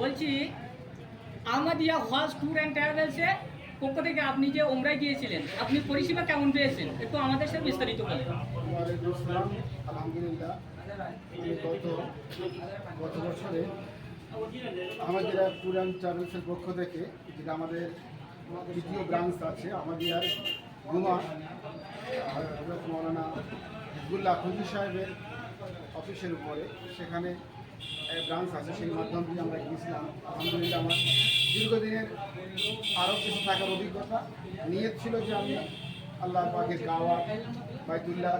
বলছি, আমাদিয়া হজ tour and ট্রাভেলসে পক্ষ থেকে আপনি যে ওমরায় গিয়েছিলেন, আপনি পরিষেবা কেমন পেয়েছেন? একটু আমাদের সাথে বিস্তারিত বলেন। গত বছরে আমাদের ট্যুর অ্যান্ড ট্রাভেলসের পক্ষ থেকে, যেটা আমাদের দ্বিতীয় ব্রাঞ্চ আছে আমাদের গুমা মৌলানা হিজবুল্লাহ খুঁজি সাহেবের অফিসের উপরে, সেখানে ব্রাঞ্চ আছে, সেই মাধ্যম দিয়ে আমরা গিয়েছিলাম। আলহামদুলিল্লাহ আমার দীর্ঘদিনের আরও কিছু থাকার অভিজ্ঞতা। নিয়ত ছিল যে আমি আল্লাহ পাকের গাওয়া বাইতুল্লাহ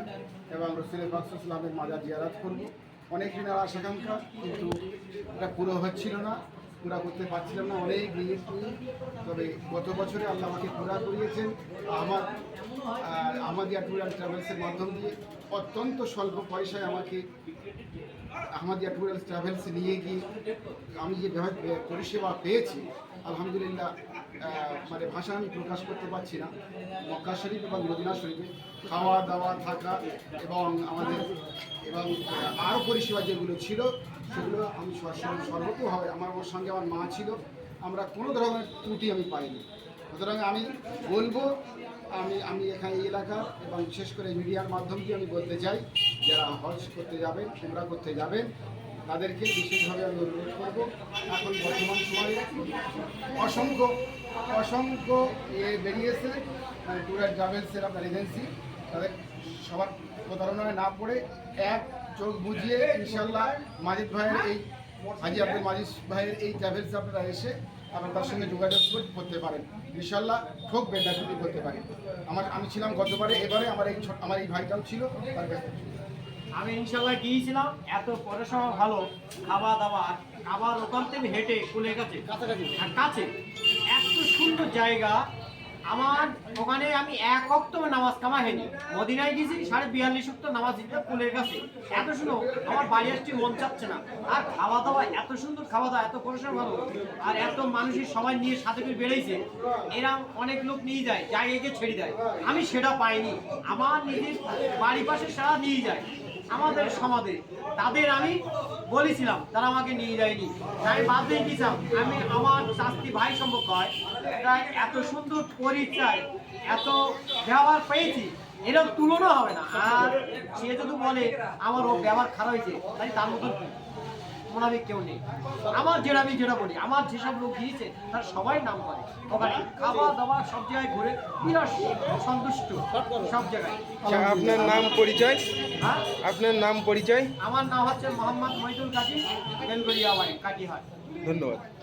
এবং রসুলের বাকসুসলামের মাজার জিয়ারাত করব। অনেক দিনের আশাকাঙ্ক্ষা কিন্তু এটা পুরো হচ্ছিল না। পুরা করতে পারছিলাম না অনেক নিয়ত নিয়ে। তবে গত বছরে আল্লাহ আমাকে পুরা করিয়েছেন। আমার আহ, আমাদিয়া ট্যুর অ্যান্ড ট্রাভেলসের মাধ্যম দিয়ে অত্যন্ত স্বল্প পয়সায় আমাকে আমাদিয়া ট্যুর অ্যান্ড ট্রাভেলস নিয়ে গিয়ে আমি যে পরিষেবা পেয়েছি আলহামদুলিল্লাহ মানে ভাষা আমি প্রকাশ করতে পারছি না। মক্কা শরীফ এবং মদিনা শরীফে খাওয়া দাওয়া থাকা এবং আমাদের এবং আরও পরিষেবা যেগুলো ছিল সেগুলো আমি সর- সর্বতভাবে আমার ওর সঙ্গে আমার মা ছিল। আমরা কোনো ধরনের ত্রুটি আমি পাইনি। সুতরাং আমি বলব, আমি আমি এখানে এই এলাকা এবং বিশেষ করে মিডিয়ার মাধ্যম দিয়ে আমি বলতে চাই, যারা হজ করতে যাবেন তোমরা করতে যাবেন, তাদেরকে বিশেষভাবে আমি অনুরোধ করব। এখন বর্তমান সময়ে অসংখ্য অসংখ্য এ বেরিয়েছে ট্যুর অ্যান্ড ট্রাভেলসের আপনার এজেন্সি তাদের সবার প্রতারণায় না পড়ে এক চোখ বুঝিয়ে ইনশাল্লাহ মাজিদ ভাইয়ের এই হাজি আব্দুল মাজিদ ভাইয়ের এই ট্রাভেলসে আপনারা এসে আপনারা তার সঙ্গে যোগাযোগ করে- করতে পারেন। ইনশাল্লাহ ঠকবে না যদি করতে পারি। আমার আমি ছিলাম গতবারে এবারে আমার এই আমার এই ভাইটাও ছিল তার কাছে আমি ইনশাল্লাহ গিয়েছিলাম এত পড়াশোনা ভালো খাওয়া দাওয়া আবার ওখান থেকে হেঁটে কুলের গেছে কাছাকাছি। কাছে। এত সুন্দর জায়গা আমার ওখানে আমি এক অক্ত নামাজ কামা হয়নি। মদিনায় গেছি, সাড়ে বিয়াল্লিশ অক্ত নামাজ দিতে কুলের কাছে। এত শুনো, আমার বাড়ি আসছি মন চাচ্ছে না। আর খাওয়া দাওয়া এত সুন্দর খাওয়া দাওয়া, এত পরিষেবা ভালো, আর এত মানুষের সবাই নিয়ে সাথে করে বেড়েছে এরা অনেক লোক নিয়ে যায় জায়গাকে ছেড়ে দেয়। আমি সেটা পাইনি। আমার নিজের বাড়ির পাশে সারা নিয়ে যায়। আমাদের সমাজে, তাদের আমি বলেছিলাম, তারা আমাকে নিয়ে যায়নি। তাই বাদ গেছিলাম আমি আমার শাস্তি ভাই সম্পর্ক হয়, তাই এত সুন্দর পরিচয়, এত ব্যবহার পেয়েছি এরকম তুলনা হবে না। আর সে যদি বলে, আমার ও ব্যবহার খারাপ হয়েছে তাই তার মতন মোনাবিক কেউ নেই। আমার যেটা আমি যেটা বলি আমার যেসব লোক গিয়েছে তারা সবাই নাম করে। ওখানে খাওয়া দাওয়া সব জায়গায় ঘুরে বিরাট সন্তুষ্ট সব জায়গায়। আচ্ছা আপনার নাম পরিচয়? হ্যাঁ? আপনার নাম পরিচয়? আমার নাম হচ্ছে মোহাম্মদ মহিদুল কাজী বেলগড়িয়া বাড়ি হয় ধন্যবাদ।